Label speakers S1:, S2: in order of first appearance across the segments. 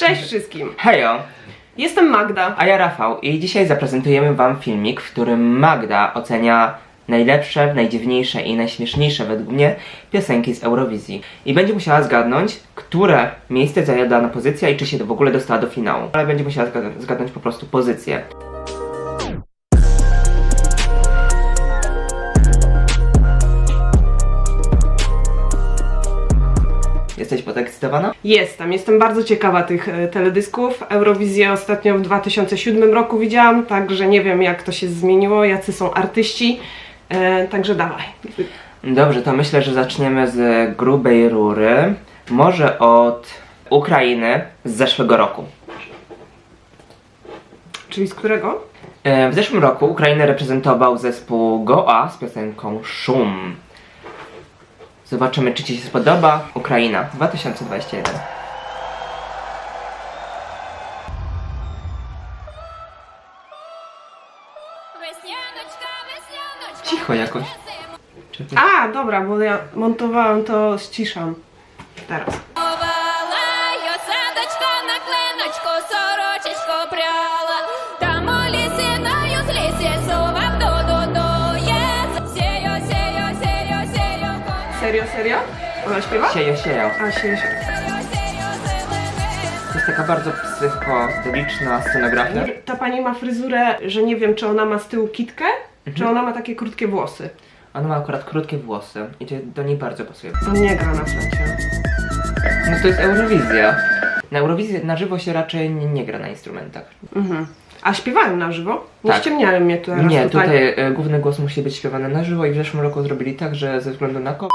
S1: Cześć wszystkim!
S2: Hejo,
S1: Jestem Magda.
S2: a ja Rafał i dzisiaj zaprezentujemy wam filmik, w którym Magda ocenia najlepsze, najdziwniejsze i najśmieszniejsze według mnie piosenki z Eurowizji. I będzie musiała zgadnąć, które miejsce zajęła dana pozycja i czy się w ogóle dostała do finału. Ale będzie musiała zgadnąć, zgadnąć po prostu pozycję. Jesteś podekscytowana?
S1: Jestem, jestem bardzo ciekawa tych e, teledysków. Eurowizję ostatnio w 2007 roku widziałam, także nie wiem jak to się zmieniło, jacy są artyści. E, także dawaj.
S2: Dobrze, to myślę, że zaczniemy z grubej rury. Może od Ukrainy z zeszłego roku.
S1: Czyli z którego?
S2: E, W zeszłym roku Ukrainę reprezentował zespół Goa z piosenką Szum. Zobaczymy, czy Ci się spodoba. Ukraina 2021. Cicho jakoś. Czekaj.
S1: A, dobra, bo ja montowałam to, ściszam. Teraz. Serio, serio? Ona śpiewa?
S2: Siejo, siejo.
S1: A,
S3: sieje się.
S2: To jest taka bardzo psychodeliczna scenografia.
S1: Ta pani ma fryzurę, że nie wiem, czy ona ma z tyłu kitkę, mhm. czy ona ma takie krótkie włosy.
S2: Ona ma akurat krótkie włosy i to do niej bardzo pasuje.
S1: On nie gra na flecie.
S2: No to jest Eurowizja. Na Eurowizji na żywo się raczej nie, nie gra na instrumentach.
S1: Mhm. A śpiewają na żywo? Nie
S2: Tak.
S1: ściemniają mnie tu teraz
S2: Nie,
S1: tutaj.
S2: tutaj e, główny głos musi być śpiewany na żywo i w zeszłym roku zrobili tak, że ze względu na COVID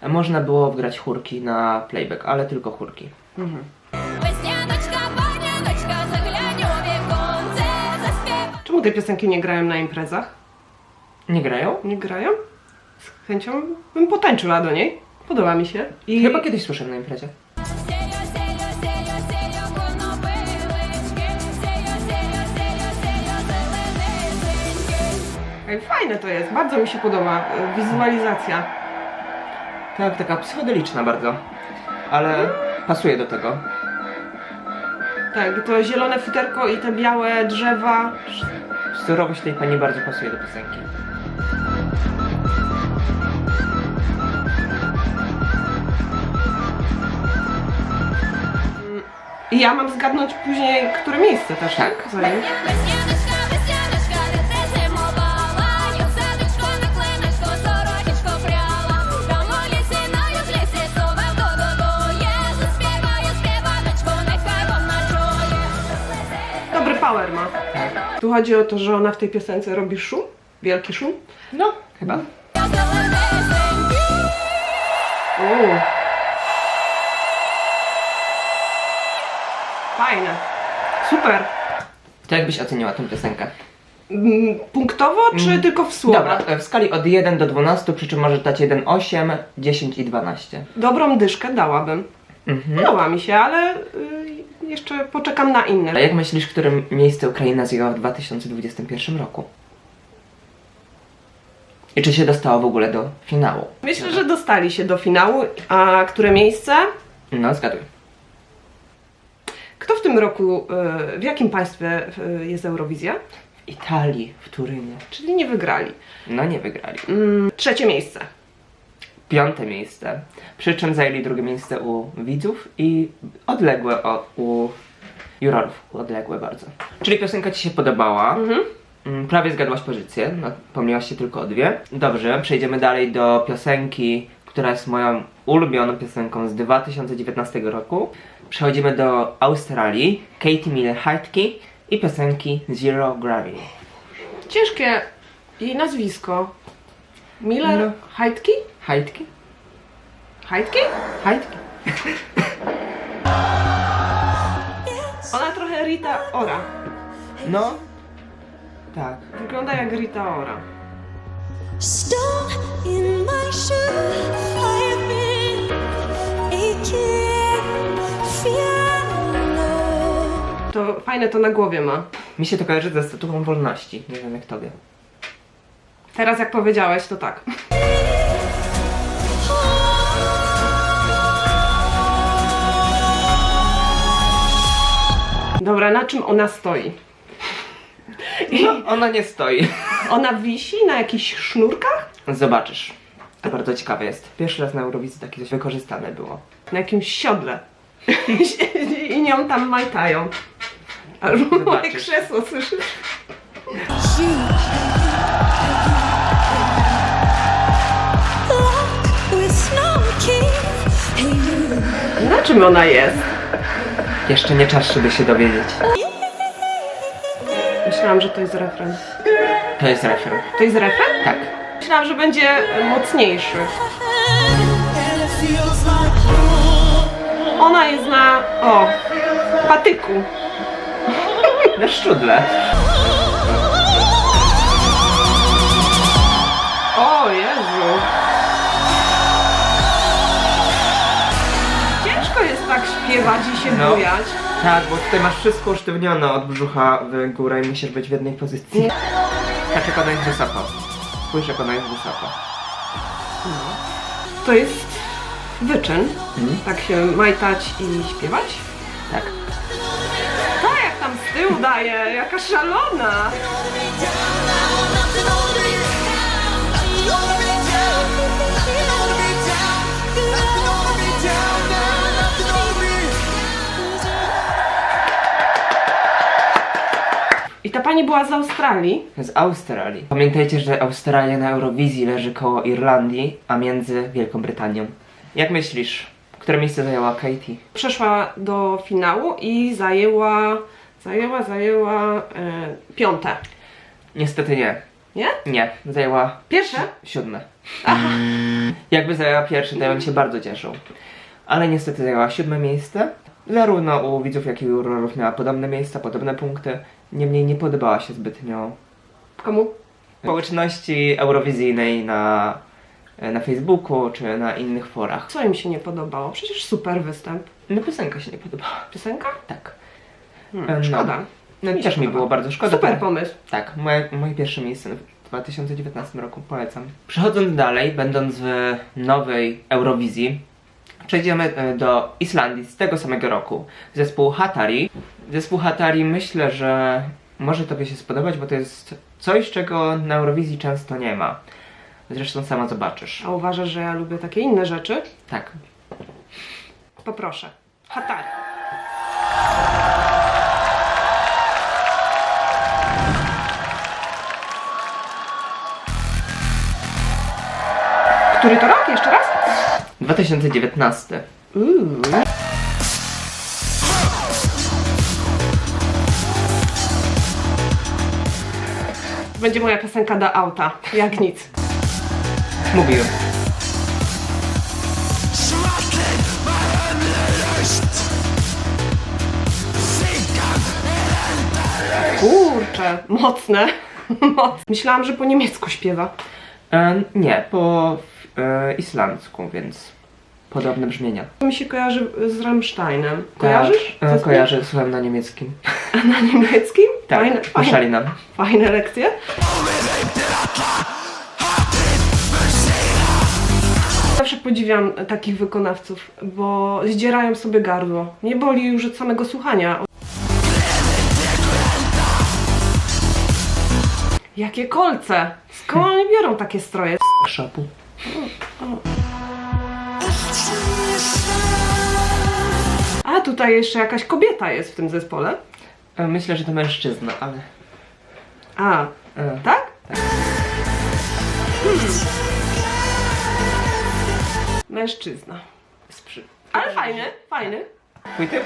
S2: e, można było wgrać chórki na playback, ale tylko chórki.
S1: Mhm.
S3: Весняночка, паняночка, заглянь у віконце, заспівай.
S1: Czemu te piosenki nie grają na imprezach?
S2: Nie grają?
S1: Nie grają? Z chęcią bym potańczyła do niej. Podoba mi się. I
S2: Chyba kiedyś słyszałem na imprezie.
S1: Fajne to jest, bardzo mi się podoba. e, Wizualizacja.
S2: Tak, taka psychodeliczna bardzo. Ale pasuje do tego.
S1: Tak, to zielone futerko i te białe drzewa.
S2: Surowość tej pani bardzo pasuje do piosenki.
S1: I ja mam zgadnąć później, które miejsce też, tak?
S2: Tak.
S1: power ma.
S2: Tak.
S1: Tu chodzi o to, że ona w tej piosence robi szum, wielki szum.
S2: No. Chyba.
S3: Mhm.
S1: Uuu. Fajne. Super.
S2: To jakbyś oceniła tą piosenkę?
S1: Mm, punktowo mm. czy
S2: Mm.
S1: tylko w słowach?
S2: Dobra, e, w skali od 1 do 12, przy czym możesz dać 1, 8, 10 i 12.
S1: Dobrą dyszkę dałabym.
S2: Mhm.
S1: Podoba mi się, ale y, jeszcze poczekam na
S2: A
S1: inne.
S2: jak myślisz, które miejsce Ukraina zjęła w 2021 roku? I czy się dostała w ogóle do finału?
S1: Myślę, że dostali się do finału. A które miejsce?
S2: No, zgaduj.
S1: Kto w tym roku, y, w jakim państwie y, jest Eurowizja?
S2: W Italii, w Turynie.
S1: Czyli nie wygrali.
S2: No nie wygrali.
S1: Mm, trzecie miejsce.
S2: Piąte miejsce. Przy czym zajęli drugie miejsce u widzów i odległe o, u jurorów. Odległe bardzo. Czyli piosenka Ci się podobała.
S1: Mhm.
S2: Mm, Prawie zgadłaś pozycję, no, pomyliłaś się tylko o dwie. Dobrze, przejdziemy dalej do piosenki, która jest moją ulubioną piosenką z 2019 roku. Przechodzimy do Australii, Katie Miller-Heidke i piosenki Zero Gravity.
S1: Ciężkie jej nazwisko. Miller
S2: No.
S1: Heidke?
S2: Heidke?
S1: Heidke?
S2: Heidke?
S1: Ona trochę Rita Ora.
S2: No, tak.
S1: Wygląda jak Rita Ora.
S4: Stone in my shoe, I've been aching, feeling.
S1: To fajne to na głowie ma.
S2: Mi się to kojarzy ze statuą wolności. Nie wiem jak tobie.
S1: Teraz jak powiedziałeś, to tak. Dobra, na czym ona stoi?
S2: No, ona nie stoi.
S1: Ona wisi na jakichś sznurkach?
S2: Zobaczysz. To bardzo ciekawe jest. Pierwszy raz na Eurowizji takie coś wykorzystane było.
S1: Na jakimś siodle. I nią tam majtają. Albo moje
S2: Zobaczysz.
S1: krzesło, słyszysz? Czym ona jest?
S2: Jeszcze nie czas, żeby się dowiedzieć.
S1: Myślałam, że to jest refren.
S2: To jest refren.
S1: To jest refren?
S2: Tak.
S1: Myślałam, że będzie mocniejszy.
S4: Feels like
S1: Ona jest na... o... patyku.
S2: Na szczudle.
S1: O Jezu. Śpiewać i się
S2: No.
S1: bujać.
S2: Tak, bo tutaj masz wszystko usztywnione od brzucha w górę i musisz być w jednej pozycji. Patrz jak ona jest wysoko. Spójrz jak ona jest wysoko.
S1: To jest wyczyn.
S2: Mhm.
S1: Tak się majtać i śpiewać.
S2: Tak.
S1: Ta jak tam z tyłu daje, jaka szalona. Pani była z Australii.
S2: Z Australii. Pamiętajcie, że Australia na Eurowizji leży koło Irlandii, a między Wielką Brytanią. Jak myślisz, które miejsce zajęła Katie?
S1: Przeszła do finału i zajęła, zajęła, zajęła e, piąte.
S2: Niestety nie.
S1: Nie?
S2: Nie, zajęła
S1: Pierwsze?
S2: siódme. Jakby zajęła pierwsze, to ja bym się bardzo cieszył. Ale niestety zajęła siódme miejsce. Zarówno u widzów, jak i u jurorów miała podobne miejsca, podobne punkty. Niemniej nie podobała się zbytnio
S1: Komu?
S2: społeczności eurowizyjnej na, na Facebooku czy na innych forach.
S1: Co im się nie podobało? Przecież super występ.
S2: No piosenka się nie podobała.
S1: Piosenka?
S2: Tak.
S1: Hmm,
S2: No.
S1: szkoda.
S2: No
S1: Mi się
S2: też mi
S1: podoba.
S2: było bardzo szkoda.
S1: Super
S2: bo-
S1: pomysł.
S2: Tak, moje, moje pierwsze miejsce w 2019 roku, polecam. Przechodząc dalej, będąc w nowej Eurowizji, przejdziemy e, do Islandii z tego samego roku. Zespół Hatari. Zespół Hatari myślę, że może Tobie się spodobać, bo to jest coś, czego na Eurowizji często nie ma. Zresztą sama zobaczysz.
S1: A uważasz, że ja lubię takie inne rzeczy?
S2: Tak.
S1: Poproszę. Hatari. Który to rok? Jeszcze raz?
S2: 2019.
S1: Uuu. Będzie moja piosenka do auta. Jak nic.
S2: Mówiłem.
S1: Kurczę, mocne. Moc. Myślałam, że po niemiecku śpiewa.
S2: E, nie, po e, islandzku, więc podobne brzmienia.
S1: To mi się kojarzy z Rammsteinem. Kojarzysz?
S2: Tak, e,
S1: Zespół?
S2: kojarzę, słucham na niemieckim.
S1: Na niemieckim?
S2: Tak,
S1: Fajne,
S2: puszczali
S1: fajne,
S2: nam.
S1: fajne lekcje. Zawsze podziwiam takich wykonawców, bo zdzierają sobie gardło. Nie boli już od samego słuchania. Jakie kolce! Skąd oni biorą takie stroje?
S2: Szopu.
S1: A tutaj jeszcze jakaś kobieta jest w tym zespole.
S2: E, Myślę, że to mężczyzna, ale.
S1: A,
S2: E,
S1: tak? Hmm. Mężczyzna.
S2: sprzy...
S1: Ale fajny, fajny.
S2: Twój typ?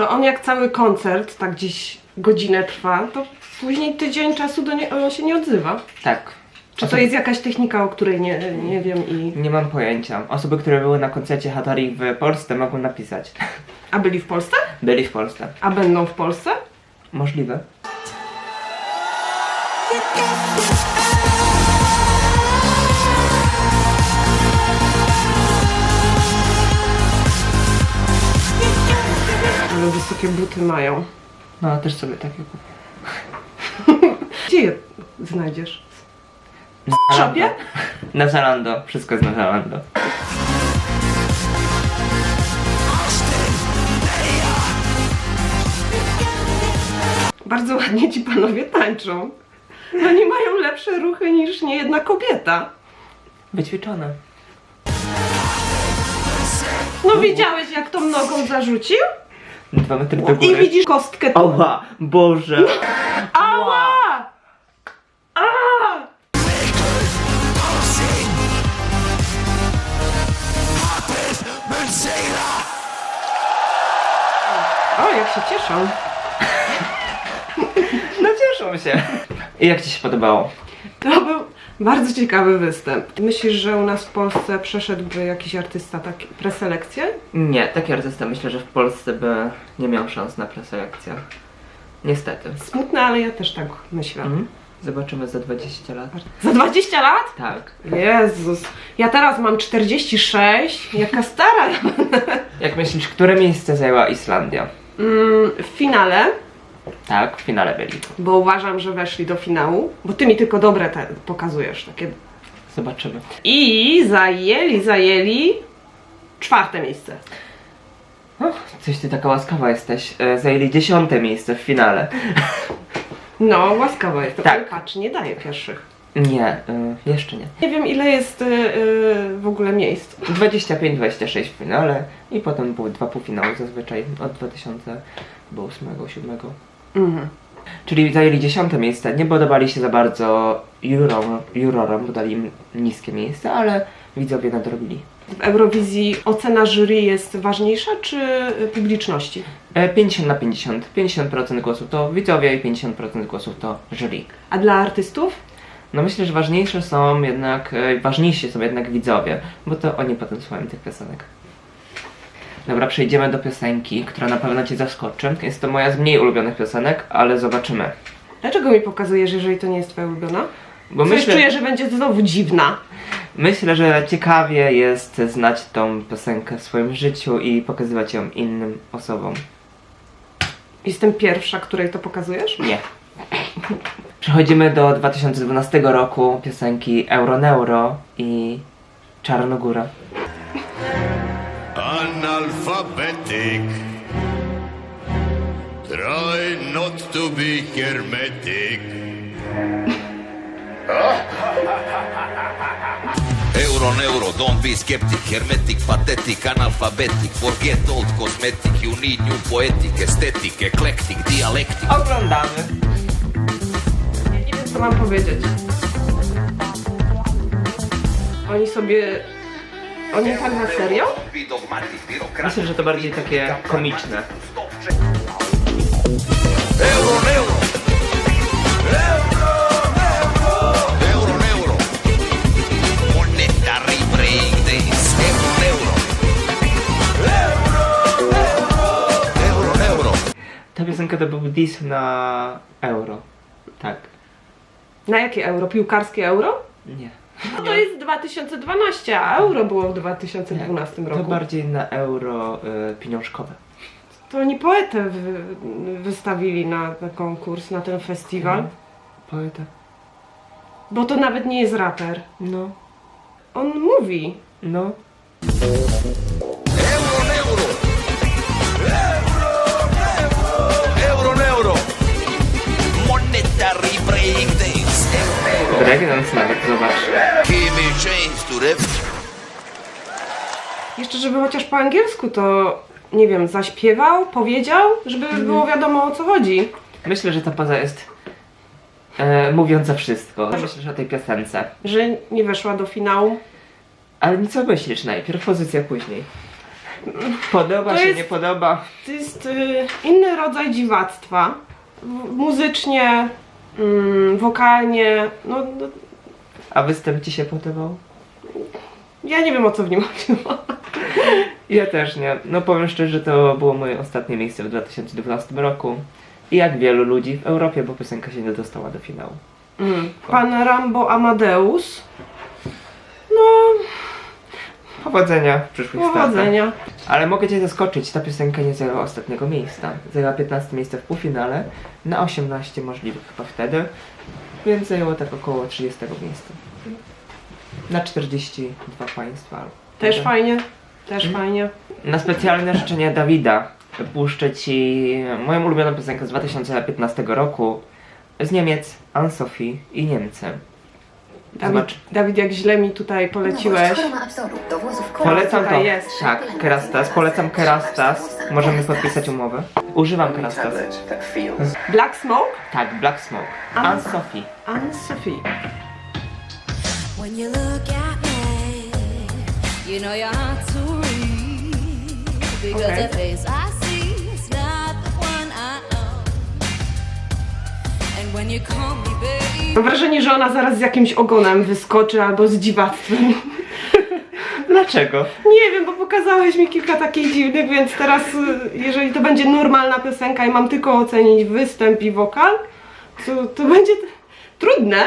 S1: To on jak cały koncert, tak gdzieś godzinę trwa, to później tydzień czasu do nie, on się nie odzywa.
S2: Tak.
S1: Czy to jest jakaś technika, o której nie, nie wiem i...
S2: Nie mam pojęcia. Osoby, które były na koncercie Hatari w Polsce mogą napisać.
S1: A byli w Polsce?
S2: Byli w Polsce.
S1: A będą w Polsce?
S2: Możliwe.
S1: Wysokie buty mają.
S2: No, też sobie takie kupię.
S1: Gdzie je znajdziesz? W shopie?
S2: Na Zalando. Wszystko jest na Zalando.
S1: Bardzo ładnie ci panowie tańczą. Oni mają lepsze ruchy niż niejedna kobieta.
S2: Wyćwiczone.
S1: No widziałeś jak tą nogą zarzucił?
S2: Dwa metry do
S1: I
S2: góry.
S1: widzisz kostkę tu.
S2: Oła! Boże!
S1: Ała! A! O, jak się cieszą.
S2: No cieszą się. I jak ci się podobało?
S1: To był bardzo ciekawy występ. Myślisz, że u nas w Polsce przeszedłby jakiś artysta tak preselekcję?
S2: Nie, taki artysta myślę, że w Polsce by nie miał szans na preselekcję. Niestety.
S1: Smutne, ale ja też tak myślę.
S2: Mhm. Zobaczymy za 20 lat.
S1: Za 20 lat?
S2: Tak.
S1: Jezus. Ja teraz mam 46. Jaka stara.
S2: Jak myślisz, które miejsce zajęła Islandia?
S1: Mm, w finale,
S2: Tak, w finale byli.
S1: bo uważam, że weszli do finału, bo ty mi tylko dobre te pokazujesz, takie.
S2: Zobaczymy.
S1: I zajęli, zajęli czwarte miejsce.
S2: O, coś ty taka łaskawa jesteś. E, zajęli dziesiąte miejsce w finale.
S1: No, łaskawa jest.
S2: Tak.
S1: Patrz, nie daje pierwszych.
S2: Nie, e, jeszcze nie.
S1: Nie wiem, ile jest y, y, w ogóle miejsc.
S2: 25-26 w finale i potem były dwa półfinały zazwyczaj od 2008-2007.
S1: Mhm.
S2: Czyli zajęli dziesiąte miejsce. Nie podobali się za bardzo jurom, jurorom, bo dali im niskie miejsce, ale widzowie nadrobili.
S1: W Eurowizji ocena jury jest ważniejsza, czy publiczności?
S2: E, 50 na 50. 50% głosów to widzowie i 50% głosów to jury.
S1: A dla artystów?
S2: No myślę, że ważniejsze są jednak, e, ważniejsi są jednak widzowie, bo to oni potem słuchają tych piosenek. Dobra, przejdziemy do piosenki, która na pewno Cię zaskoczy. Jest to moja z mniej ulubionych piosenek, ale zobaczymy.
S1: Dlaczego mi pokazujesz, jeżeli to nie jest twoja ulubiona?
S2: Bo
S1: Coś
S2: myślę,
S1: czuję, że będzie znowu dziwna.
S2: myślę, że ciekawie jest znać tą piosenkę w swoim życiu i pokazywać ją innym osobom.
S1: Jestem pierwsza, której to pokazujesz?
S2: Nie. Przechodzimy do 2012 roku piosenki Euroneuro i Czarnogóra.
S5: Analphabetic. Try not to be hermetic.
S6: Euro, euro, don't be skeptic, hermetic, pathetic, analphabetic, forget old cosmetic, you need new poetic, aesthetic, eclectic, dialectic.
S2: Oglądamy.
S1: Ja nie wiem, co mam powiedzieć. Oni sobie... Oni tak na serio?
S2: Myślę, że to bardziej takie komiczne.
S6: Euro, euro. Euro, euro. Monetary breakdance. Euro, euro. Euro, euro.
S2: Ta piosenka to był diss na euro. Tak.
S1: Na jakie euro? Piłkarskie euro?
S2: Nie.
S1: No to jest 2012, a euro było w 2012
S2: To
S1: roku.
S2: bardziej na euro y, pieniążkowe.
S1: To oni poetę wy, wystawili na, na konkurs, na ten festiwal.
S2: Mhm. Poeta.
S1: Bo to nawet nie jest raper.
S2: No.
S1: On mówi.
S2: No.
S6: Euro, euro. Euro. Monetary. Breakdance
S2: nawet, zobacz.
S6: Change to the...
S1: Jeszcze, żeby chociaż po angielsku to, nie wiem, zaśpiewał, powiedział, żeby było wiadomo o co chodzi.
S2: Myślę, że ta poza jest e, mówiąca wszystko. Myślisz o tej piosence.
S1: Że nie weszła do finału.
S2: Ale co myślisz najpierw, pozycja później? Podoba
S1: To
S2: się,
S1: jest-
S2: nie podoba?
S1: To jest y, inny rodzaj dziwactwa. W, muzycznie, mm, wokalnie. No, no,
S2: A występ ci się podobał?
S1: ja nie wiem o co w nim chodziło.
S2: Ja też nie. No powiem szczerze, to było moje ostatnie miejsce w 2012 roku. I jak wielu ludzi w Europie, bo piosenka się nie dostała do finału.
S1: Mm. Pan Rambo Amadeus.
S2: Powodzenia w przyszłych startach.
S1: powodzenia.
S2: Ale mogę Cię zaskoczyć, ta piosenka nie zajęła ostatniego miejsca. Zajęła 15 miejsce w półfinale, na 18 możliwych chyba wtedy. więc zajęło tak około 30 miejsca. Na 42 państwa.
S1: Też fajnie, też
S2: Mhm.
S1: fajnie.
S2: Na specjalne życzenie Dawida puszczę Ci moją ulubioną piosenkę z 2015 roku z Niemiec, Anne-Sophie i Niemcy.
S1: Dawid,
S2: Zobacz.
S1: Dawid, jak źle mi tutaj poleciłeś.
S2: Polecam to.
S1: Tutaj jest.
S2: Tak, Kerastas. Polecam Kerastas. Możemy podpisać umowę. Używam Kerastas.
S1: Black Smoke?
S2: Tak, Black Smoke.
S1: Anne-
S2: Anne-Sophie.
S1: Anne-Sophie.
S4: When you look at me,
S3: You know your heart's to read because
S1: Okay.
S3: the face I see is not the one I know. And when you call me baby,
S1: Mam wrażenie, że ona zaraz z jakimś ogonem wyskoczy albo z dziwactwem.
S2: Dlaczego?
S1: Nie wiem, bo pokazałeś mi kilka takich dziwnych, więc teraz, y, jeżeli to będzie normalna piosenka i mam tylko ocenić występ i wokal, to, to będzie t- trudne.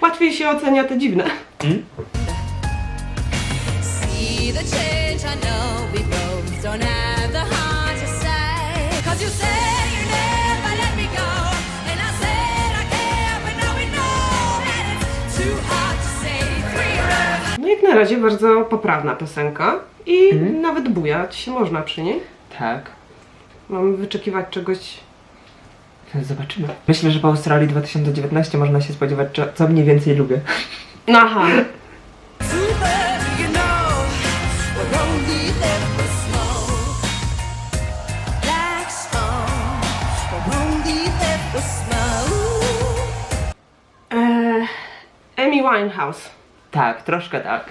S1: Łatwiej się ocenia te dziwne.
S3: see the change. I know we both don't have
S1: jak na razie bardzo poprawna piosenka i nawet bujać się można przy niej.
S2: Tak.
S1: Mam wyczekiwać czegoś
S2: Zobaczymy. Myślę, że po Australii 2019 można się spodziewać, co- co mniej więcej lubię.
S1: No aha, eee, Amy Winehouse.
S2: Tak, troszkę tak.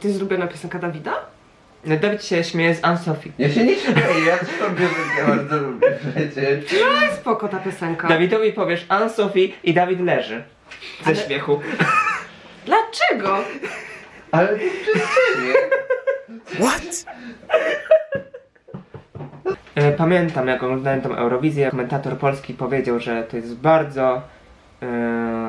S1: To jest ulubiona piosenka Dawida?
S2: No, Dawid się śmieje z Anne-Sophie.
S7: Ja się nie śmieję, ja też tą piosenkę bardzo lubię przecież.
S1: No spoko ta piosenka.
S2: Dawidowi powiesz Anne-Sophie i Dawid leży. Ze
S1: Ale-
S2: śmiechu.
S1: Dlaczego?
S7: Ale to przez ciebie.
S2: E, Pamiętam, jak oglądałem tą Eurowizję, komentator polski powiedział, że to jest bardzo e,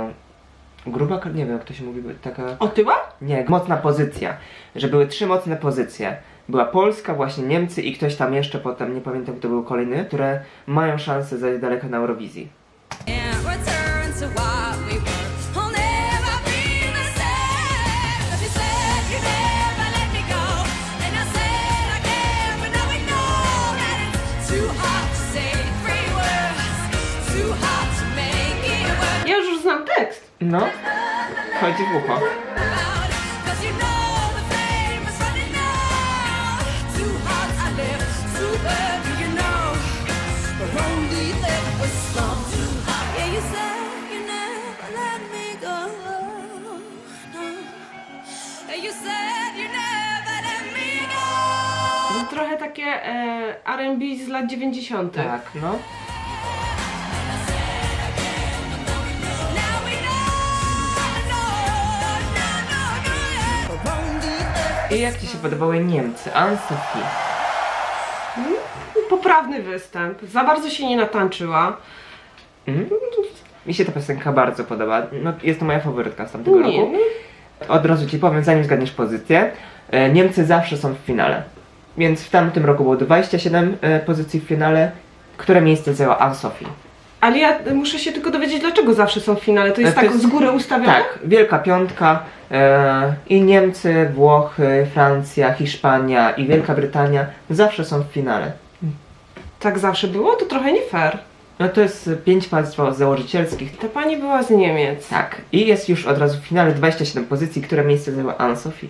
S2: gruba, nie wiem jak to się mówi, taka,
S1: Otyła?
S2: nie, mocna pozycja, że były trzy mocne pozycje. Była Polska, właśnie Niemcy i ktoś tam jeszcze potem, nie pamiętam kto był kolejny, które mają szansę zajść daleko na Eurowizji.
S3: Can't let me go. To
S1: trochę takie e, R&B z lat 90.
S2: Tak, no. I jak Ci się podobały Niemcy? Anne-Sophie.
S1: Poprawny występ. Za bardzo się nie natańczyła.
S2: Mhm. Mi się ta piosenka bardzo podoba. No, jest to moja faworytka z tamtego
S1: Nie,
S2: roku. Od razu Ci powiem, zanim zgadniesz pozycję. E, Niemcy zawsze są w finale. Więc w tamtym roku było 27 e, pozycji w finale. Które miejsce zajęła Anne-Sophie?
S1: Ale ja muszę się tylko dowiedzieć, dlaczego zawsze są w finale. To jest
S2: E, to
S1: tak
S2: jest-
S1: z góry ustawione?
S2: Tak, Wielka Piątka e, i Niemcy, Włochy, Francja, Hiszpania i Wielka Brytania zawsze są w finale.
S1: Tak zawsze było? To trochę nie fair.
S2: No to jest pięć państw założycielskich.
S1: Ta pani była z Niemiec.
S2: Tak, i jest już od razu w finale 27 pozycji, które miejsce zajęła Anne-Sophie.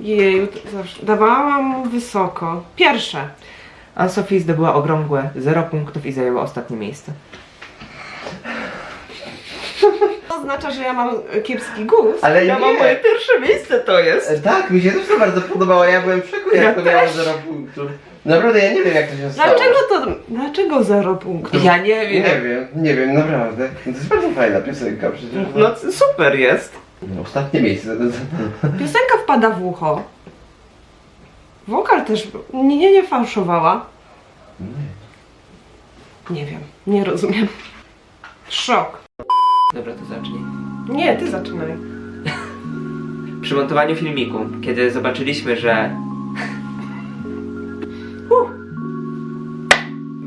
S1: Jeju, to zawsze. Dawałam wysoko. Pierwsze.
S2: Anne-Sophie zdobyła okrągłe 0 punktów i zajęła ostatnie miejsce.
S1: To oznacza, że ja mam kiepski gust.
S7: Ale
S2: Ja
S7: nie.
S2: mam moje pierwsze miejsce to jest!
S7: E, Tak, mi się też to bardzo podobało, ja byłem przekój, jak
S2: Ja
S7: to miało
S2: też.
S7: 0 punktów. Naprawdę, ja nie wiem jak to się stało.
S1: Dlaczego to. Dlaczego zero punktów?
S2: Ja nie wiem.
S7: Nie wiem, nie wiem, naprawdę. To jest bardzo fajna piosenka przecież.
S2: No c- super jest.
S7: No, Ostatnie miejsce.
S1: Piosenka wpada w ucho. Wokal też nie, nie, nie fałszowała. Nie wiem, nie rozumiem. Szok.
S2: Dobra, to zacznij.
S1: Nie, ty zaczynaj.
S2: Przy montowaniu filmiku, kiedy zobaczyliśmy, że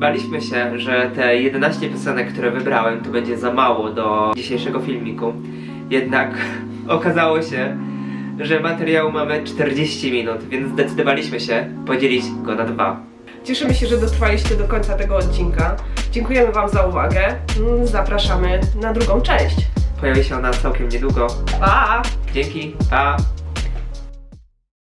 S2: baliśmy się, że te 11 piosenek, które wybrałem, to będzie za mało do dzisiejszego filmiku. Jednak okazało się, że materiału mamy 40 minut, więc zdecydowaliśmy się podzielić go na dwa.
S1: Cieszymy się, że dotrwaliście do końca tego odcinka. Dziękujemy Wam za uwagę. Mm, Zapraszamy na drugą część.
S2: Pojawi się ona całkiem niedługo.
S1: Pa!
S2: Dzięki, pa!